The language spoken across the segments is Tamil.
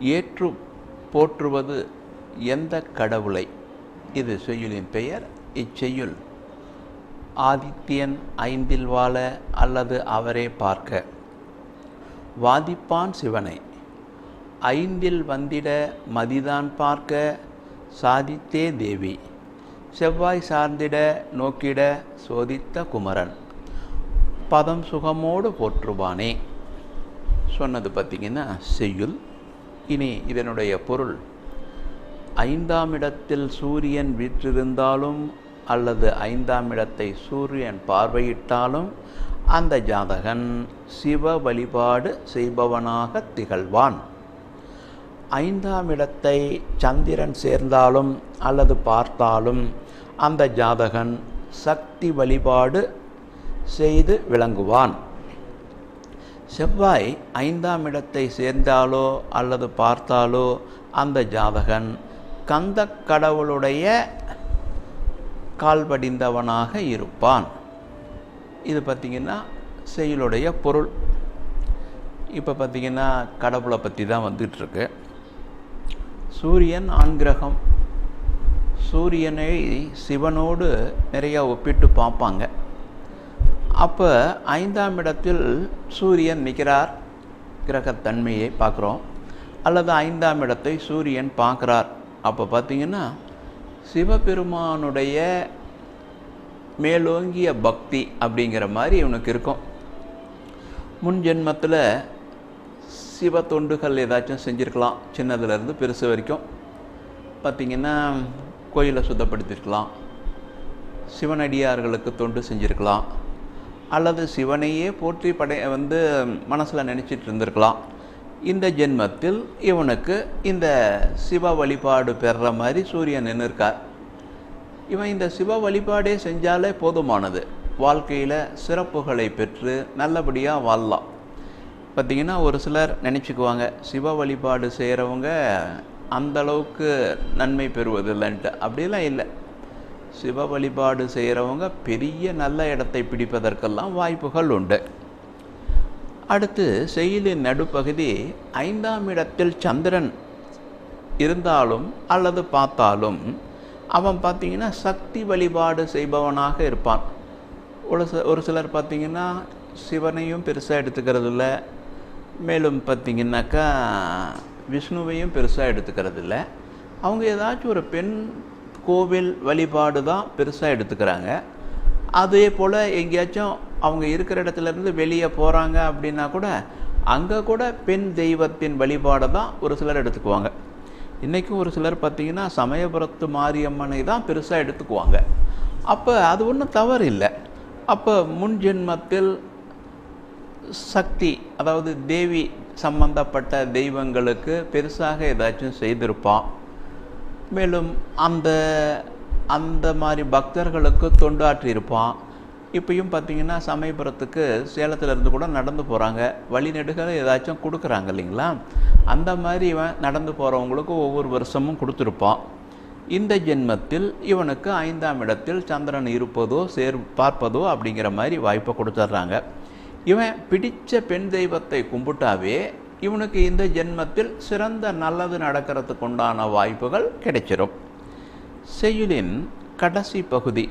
ஏற்று போற்றுவது எந்த கடவுளை? இது செய்யுளின் பெயர். இச்செய்யுள் ஆதித்யன் ஐந்தில் வாழ அல்லது அவரே பார்க்க. வாதிப்பான் சிவனை. ஐந்தில் வந்திட மதிதான் பார்க்க. சாதித்தே தேவி. செவ்வாய் சார்ந்திட நோக்கிட சோதித்த குமரன். பதம் சுகமோடு போற்றுவானே. சொன்னது பார்த்திங்கன்னா செய்யுள் இனி இதனுடைய பொருள் ஐந்தாம் இடத்தில் சூரியன் வீற்றிருந்தாலும் அல்லது ஐந்தாம் இடத்தை சூரியன் பார்வையிட்டாலும் அந்த ஜாதகன் சிவ வழிபாடு செய்பவனாக திகழ்வான். ஐந்தாம் இடத்தை சந்திரன் சேர்ந்தாலும் அல்லது பார்த்தாலும் அந்த ஜாதகன் சக்தி வழிபாடு செய்து விளங்குவான். செவ்வாய் ஐந்தாம் இடத்தை சேர்ந்தாலோ அல்லது பார்த்தாலோ அந்த ஜாதகன் கந்த கடவுளுடைய கால்படிந்தவனாக இருப்பான். இது பார்த்திங்கன்னா செயலுடைய பொருள். இப்போ பார்த்திங்கன்னா கடவுளை பற்றி தான் வந்துட்டுருக்கு. சூரியன் ஆண்கிரகம் சூரியனை சிவனோடு நிறையா ஒப்பிட்டு பார்ப்பாங்க. அப்போ ஐந்தாம் இடத்தில் சூரியன் நிற்கிறார் கிரகத்தன்மையை பார்க்குறோம். அல்லது ஐந்தாம் இடத்தை சூரியன் பார்க்குறார். அப்போ பார்த்திங்கன்னா சிவபெருமானுடைய மேலோங்கிய பக்தி அப்படிங்கிற மாதிரி இவனுக்கு இருக்கும். முன் ஜென்மத்தில் சிவ தொண்டுகள் ஏதாச்சும் செஞ்சுருக்கலாம் சின்னதுலேருந்து பெருசு வரைக்கும். பார்த்திங்கன்னா கோயிலை சுத்தப்படுத்தியிருக்கலாம் சிவனடியார்களுக்கு தொண்டு செஞ்சுருக்கலாம். அல்லது சிவனையே போற்றி படை வந்து மனசில் நினச்சிட்டு இருந்திருக்கலாம். இந்த ஜென்மத்தில் இவனுக்கு இந்த சிவ வழிபாடு பெறுற மாதிரி சூரியன் நின்றுருக்கார் இவன் இந்த சிவ வழிபாடே செஞ்சாலே போதுமானது. வாழ்க்கையில் சிறப்புகளை பெற்று நல்லபடியாக வாழலாம். பார்த்திங்கன்னா ஒரு சிலர் நினச்சிக்குவாங்க சிவ வழிபாடு செய்கிறவங்க அந்தளவுக்கு நன்மை பெறுவதில்லைன்ட்டு. அப்படிலாம் இல்லை. சிவ வழிபாடு செய்கிறவங்க பெரிய நல்ல இடத்தை பிடிப்பதற்கெல்லாம் வாய்ப்புகள் உண்டு. அடுத்து செயலின் நடுப்பகுதி ஐந்தாம் இடத்தில் சந்திரன் இருந்தாலும் அல்லது பார்த்தாலும் அவன் பார்த்திங்கன்னா சக்தி வழிபாடு செய்பவனாக இருப்பான். ஒரு சில ஒரு சிலர் பார்த்திங்கன்னா சிவனையும் பெருசாக எடுத்துக்கிறது இல்லை மேலும் பார்த்திங்கனாக்கா விஷ்ணுவையும் பெருசாக எடுத்துக்கிறது இல்லை அவங்க ஏதாச்சும் ஒரு பெண் கோவில் வழிபாடு தான் பெருசாக எடுத்துக்கிறாங்க. அதே போல் எங்கேயாச்சும் அவங்க இருக்கிற இடத்துலேருந்து வெளியே போகிறாங்க அப்படின்னா கூட அங்கே கூட பெண் தெய்வத்தின் வழிபாடை தான் ஒரு சிலர் எடுத்துக்குவாங்க. இன்றைக்கும் ஒரு சிலர் பார்த்திங்கன்னா சமயபுரத்து மாரியம்மனை தான் பெருசாக எடுத்துக்குவாங்க. அப்போ அது ஒன்றும் தவறு இல்லை. அப்போ முன் ஜென்மத்தில் சக்தி அதாவது தேவி சம்பந்தப்பட்ட தெய்வங்களுக்கு பெருசாக ஏதாச்சும் செய்திருப்பான். மேலும் அந்த அந்த மாதிரி பக்தர்களுக்கு தொண்டாற்றி இருப்பான் இப்பயும் பார்த்திங்கன்னா சமயபுரத்துக்கு சேலத்திலேருந்து கூட நடந்து போகிறாங்க வழிநெடுகளை ஏதாச்சும் கொடுக்குறாங்க இல்லைங்களா? அந்த மாதிரி இவன் நடந்து போகிறவங்களுக்கு ஒவ்வொரு வருஷமும் கொடுத்துருப்பான். இந்த ஜென்மத்தில் இவனுக்கு ஐந்தாம் இடத்தில் சந்திரன் இருப்பதோ சேர் பார்ப்பதோ அப்படிங்கிற மாதிரி வாய்ப்பை கொடுத்துட்றாங்க. இவன் பிடித்த பெண் தெய்வத்தை கும்பிட்டாவே இவனுக்கு இந்த ஜென்மத்தில் சிறந்த நல்லது நடக்கிறதுக்கு உண்டான வாய்ப்புகள் கிடைச்சிடும் செய்யுளின் கடைசி பகுதி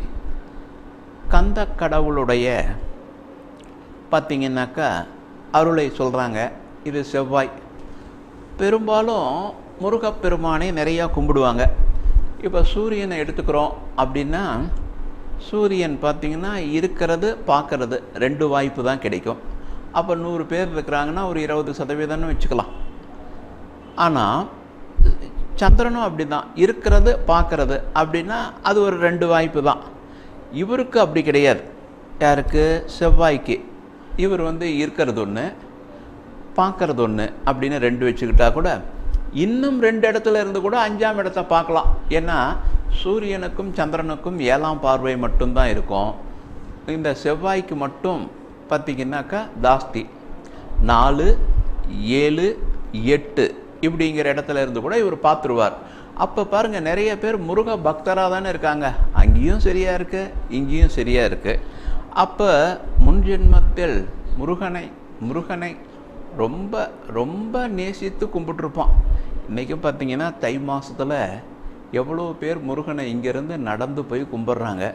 கந்த கடவுளுடைய பார்த்திங்கன்னாக்கா அருளை சொல்கிறாங்க இது செவ்வாய். பெரும்பாலும் முருகப்பெருமானை நிறையா கும்பிடுவாங்க. இப்போ சூரியனை எடுத்துக்கிறோம் அப்படின்னா சூரியன் பார்த்திங்கன்னா இருக்கிறது பார்க்கறது ரெண்டு வாய்ப்பு தான் கிடைக்கும். அப்போ நூறு பேர் இருக்கிறாங்கன்னா ஒரு இருபது சதவீதம்னு வச்சுக்கலாம். ஆனால் சந்திரனும் அப்படி தான் இருக்கிறது பார்க்குறது. அப்படின்னா அது ஒரு ரெண்டு வாய்ப்பு தான். இவருக்கு அப்படி கிடையாது. யாருக்கு? செவ்வாய்க்கு. இவர் வந்து இருக்கிறது ஒன்று பார்க்கறது ஒன்று அப்படின்னு ரெண்டு வச்சுக்கிட்டா கூட இன்னும் ரெண்டு இடத்துல இருந்து கூட அஞ்சாம் இடத்த பார்க்கலாம். ஏன்னா சூரியனுக்கும் சந்திரனுக்கும் ஏழாம் பார்வை மட்டும்தான் இருக்கும். இந்த செவ்வாய்க்கு மட்டும் பார்த்தீங்கன்னாக்கா தாஸ்தி நாலு ஏழு எட்டு இப்படிங்கிற இடத்துல இருந்து கூட இவர் பார்த்துருவார் அப்போ பாருங்க நிறைய பேர் முருக பக்தராக தானே இருக்காங்க. அங்கேயும் சரியாக இருக்குது இங்கேயும் சரியாக இருக்குது அப்போ முன்ஜென்மத்தில் முருகனை முருகனை ரொம்ப ரொம்ப நேசித்து கும்பிட்டுருப்பான் இன்றைக்கும் பார்த்தீங்கன்னா தை மாதத்தில் எவ்வளோ பேர் முருகனை இங்கேருந்து நடந்து போய் கும்பிட்றாங்க.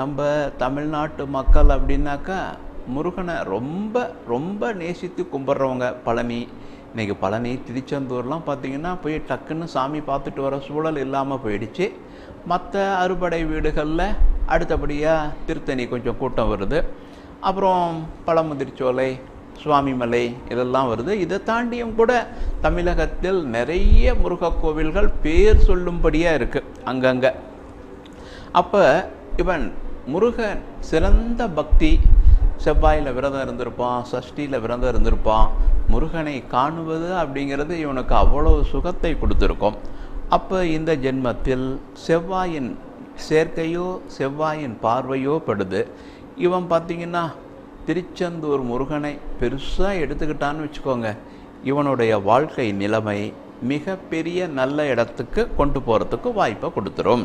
நம்ம தமிழ்நாட்டு மக்கள் அப்படின்னாக்கா முருகனை ரொம்ப ரொம்ப நேசித்து கும்பிட்றவங்க பழனி இன்றைக்கி பழனி திருச்செந்தூர்லாம் பார்த்திங்கன்னா போய் டக்குன்னு சாமி பார்த்துட்டு வர சூழல் இல்லாமல் போயிடுச்சு. மற்ற அறுபடை வீடுகளில் அடுத்தபடியாக திருத்தணி கொஞ்சம் கூட்டம் வருது. அப்புறம் பழமுதிர்ச்சோலை சுவாமிமலை இதெல்லாம் வருது. இதை தாண்டியும் கூட தமிழகத்தில் நிறைய முருகக் கோவில்கள் பேர் சொல்லும்படியாக இருக்குது அங்கங்கே. அப்போ இவன் முருகன் சிறந்த பக்தி செவ்வாயில் விரதம் இருந்திருப்பான் சஷ்டியில் விரதம் இருந்திருப்பான். முருகனை காணுவது அப்படிங்கிறது இவனுக்கு அவ்வளவு சுகத்தை கொடுத்துருக்கும். அப்போ இந்த ஜென்மத்தில் செவ்வாயின் சேர்க்கையோ செவ்வாயின் பார்வையோ படுது. இவன் பார்த்தீங்கன்னா திருச்செந்தூர் முருகனை பெருசாக எடுத்துக்கிட்டான்னு வச்சுக்கோங்க. இவனுடைய வாழ்க்கை நிலைமை மிகப்பெரிய நல்ல இடத்துக்கு கொண்டு போகிறதுக்கு வாய்ப்பை கொடுத்துரும்.